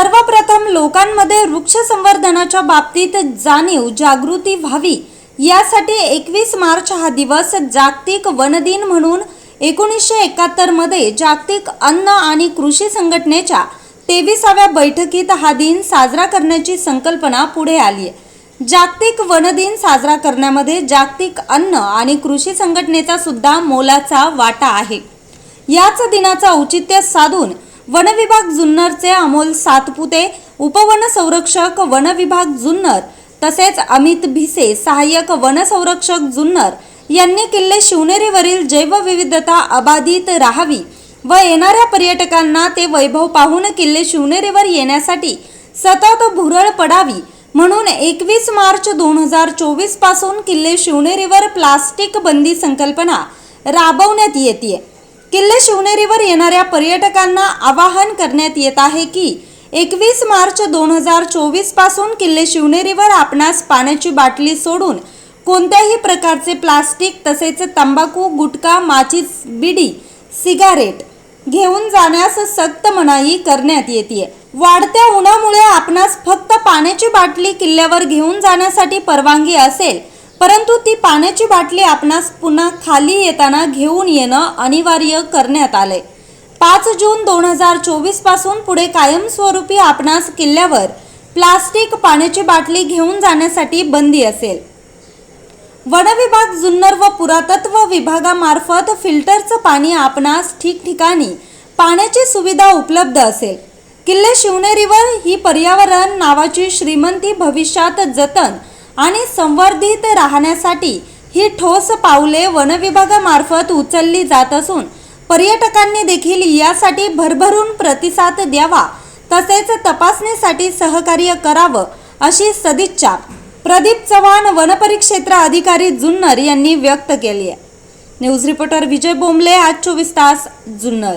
सर्वप्रथम लोकांमध्ये वृक्ष संवर्धनाच्या बाबतीत जाणीव जागृती व्हावी. यासाठी एकवीस मार्च हा दिवस जागतिक वन दिन म्हणून एकोणीसशे एकाहत्तरमध्ये जागतिक अन्न आणि कृषी संघटनेच्या तेविसाव्या बैठकीत हा दिन साजरा करण्याची संकल्पना पुढे आली आहे. जागतिक वन दिन साजरा करण्यामध्ये जागतिक अन्न आणि कृषी संघटनेचा सुद्धा मोलाचा वाटा आहे. याच दिनाचा औचित्य साधून वन विभाग जुन्नरचे अमोल सातपुते उपवन संरक्षक वन विभाग जुन्नर तसेच अमित भिसे सहाय्यक वन संरक्षक जुन्नर यांनी किल्ले शिवनेरीवरील जैवविविधता अबाधित राहावी व येणाऱ्या पर्यटकांना ते वैभव पाहून किल्ले शिवनेरीवर येण्यासाठी सतत भुरळ पडावी म्हणून एकवीस मार्च दोन हजार चोवीसपासून किल्ले शिवनेरीवर प्लास्टिक बंदी संकल्पना राबवण्यात येते किल्ले शिवनेरीवर येणाऱ्या पर्यटकांना आवाहन करण्यात येत आहे की एकवीस मार्च दोन हजार चोवीसपासून किल्ले शिवनेरीवर आपणास पाण्याची बाटली सोडून कोणत्याही प्रकारचे प्लास्टिक तसेच तंबाखू गुटखा माचीस बिडी सिगारेट घेऊन जाण्यास सक्त मनाई करण्यात येते वाढत्या उन्हामुळे आपणास फक्त पाण्याची बाटली किल्ल्यावर घेऊन जाण्यासाठी परवानगी असेल परंतु ती पाण्याची बाटली आपणास पुन्हा खाली येताना घेऊन येणं अनिवार्य करण्यात आले पाच जून दोन हजार चोवीसपासून पुढे कायमस्वरूपी आपणास किल्ल्यावर प्लास्टिक पाण्याची बाटली घेऊन जाण्यासाठी बंदी असेल. वन विभाग जुन्नर व पुरातत्व विभागामार्फत फिल्टरचं पाणी आपणास ठिकठिकाणी पाण्याची सुविधा उपलब्ध असेल. किल्ले शिवनेरीवर ही पर्यावरण नावाची श्रीमंती भविष्यात जतन आणि संवर्धित राहण्यासाठी ही ठोस पावले वनविभागामार्फत उचलली जात असून पर्यटकांनी देखील यासाठी भरभरून प्रतिसाद द्यावा तसेच तपासणीसाठी सहकार्य करावं अशी सदिच्छा प्रदीप चव्हाण वनपरिक्षेत्र अधिकारी जुन्नर यांनी व्यक्त केली आहे. न्यूज रिपोर्टर विजय बोंबले आज चोवीस तास जुन्नर.